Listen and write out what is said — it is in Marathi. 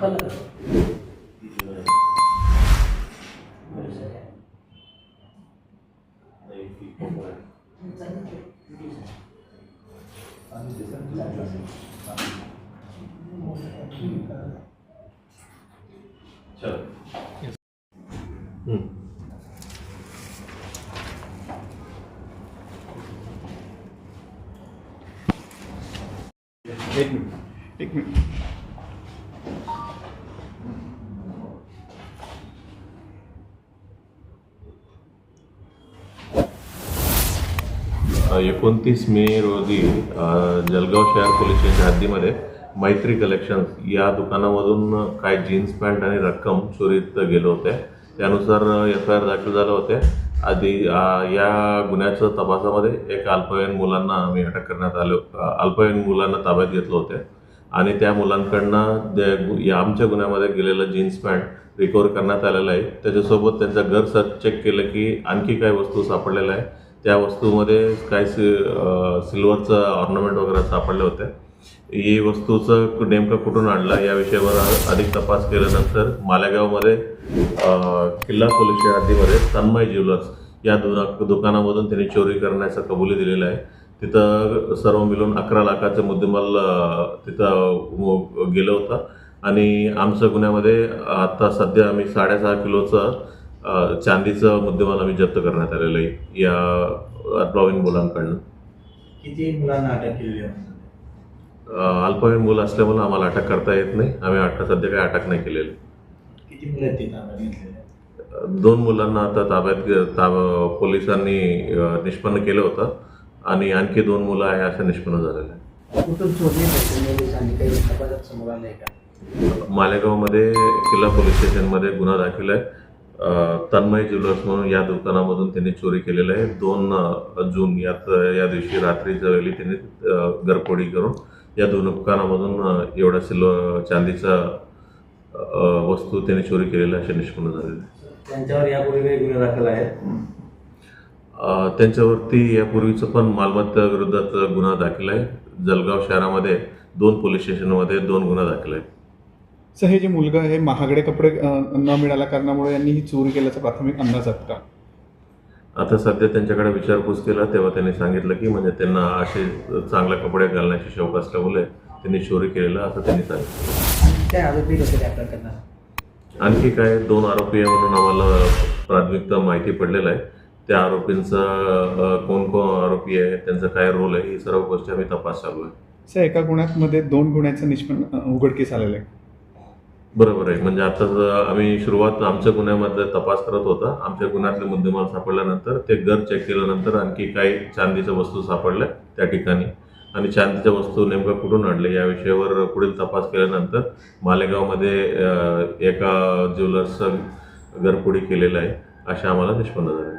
Colour Sure. एक मिनिट. एक मिनिट. एकोणतीस मे रोजी अ, जळगाव शहर पोलीस स्टेशनच्या हद्दीमध्ये मैत्री कलेक्शन्स या दुकानामधून काय जीन्स पॅन्ट आणि रक्कम चोरीत गेलो होते. त्यानुसार एफ आय आर दाखल झाले होते. आधी या गुन्ह्याच्या तपासामध्ये एक अल्पवयीन मुलांना आम्ही अटक करण्यात आलो. अल्पवयीन मुलांना ताब्यात घेतलं होते. आणि त्या मुलांकडनं या आमच्या गुन्ह्यामध्ये गेलेलं जीन्स पॅन्ट रिकवर करण्यात आलेलं आहे. त्याच्यासोबत त्यांचं घर सर्च चेक केलं की आणखी काही वस्तू सापडलेल्या आहे त्या वस्तूमध्ये काही सि सिल्वरचं ऑर्नामेंट वगैरे सापडले होते. ही वस्तूचं नेमकं कुठून आणला या विषयावर अधिक तपास केल्यानंतर मालेगावमध्ये किल्ला पोलीस हद्दीमध्ये तन्मय ज्वेलर्स या दुना दुकानामधून त्यांनी चोरी करण्याचा कबुली दिलेला आहे. तिथं सर्व मिळून अकरा लाखाचं मुद्देमाल तिथं गेलं होतं. आणि आमच्या गुन्ह्यामध्ये आता सध्या आम्ही साडेसहा किलोचं चांदीचं मुद्देमाल आम्ही जप्त करण्यात आलेलं आहे. या प्रवीण मुलांकडनं किती मुलांना अटक केलेली आहे? अल्पवयीन मुलं असल्यामुळे आम्हाला अटक करता येत नाही. आम्ही आता सध्या काही अटक नाही केलेली. किती मुलं आहेत ताब्यात दोन मुलांना आता ताब्यात घे- ताब पोलिसांनी अ, निष्पन्न केलं होतं. आणि आणखी दोन मुलं आहे असं निष्पन्न झालेलं आहे. कुठून चोरली पोलीस आणि काही तपासात समोर आलंय का? मालेगावमध्ये किल्ला पोलीस स्टेशनमध्ये गुन्हा दाखल आहे. अ, तन्मय ज्वेलर्स म्हणून या दुकानामधून त्यांनी चोरी केलेलं आहे. दोन अ, जून यात या दिवशी रात्रीच्या वेळी त्यांनी अ, घरफोडी करून. या दोन दुकानामधून अ, एवढा सिल्वर चांदीचा वस्तू त्यांनी चोरी केलेल्या असे निष्पन्न झालेले आहे. त्यांच्यावर यापूर्वी काही गुन्हे दाखल आहेत. अ, त्यांच्यावरती यापूर्वीचं पण मालमत्ता विरोधात गुन्हा दाखल आहे. जळगाव शहरामध्ये दोन पोलीस स्टेशनमध्ये दोन गुन्हा दाखल आहेत. सर हे जे मुलगा आहे महागडे कपडे न मिळाल्या कारणामुळे यांनी ही चोरी केल्याचा प्राथमिक अंदाज आहे का? आता सध्या त्यांच्याकडे विचारपूस केला तेव्हा त्यांनी सांगितलं की म्हणजे त्यांना असे चांगले कपडे घालण्याची शौक असल्यामुळे त्यांनी चोरी केलेलं असं त्यांनी सांगितलं. काय आरोपी आणखी काय दोन आरोपी आहे म्हणून आम्हाला प्राथमिकता माहिती पडलेलं आहे. त्या आरोपींचा कोण कोण आरोपी आहे त्यांचा काय रोल आहे ही सर्व गोष्टी आम्ही तपास चालू आहे. सर एका गुन्ह्यामध्ये दोन गुन्ह्याचं निष्पन्न उघडकीस आलेलं आहे. बरोबर आहे. म्हणजे आता आम्ही सुरुवात आमच्या गुन्ह्यामध्ये तपास करत होता. आमच्या गुन्ह्यातले मुद्देमाल सापडल्यानंतर ते घर चेक केल्यानंतर आणखी काही चांदीच्या वस्तू सापडल्या त्या ठिकाणी. आणि चांदीच्या वस्तू नेमकं कुठून आणले या विषयावर पुढील तपास केल्यानंतर मालेगावमध्ये एका ज्वेलर्सचं घरफोडी केलेलं आहे. असे आम्हाला निष्पन्न झाले.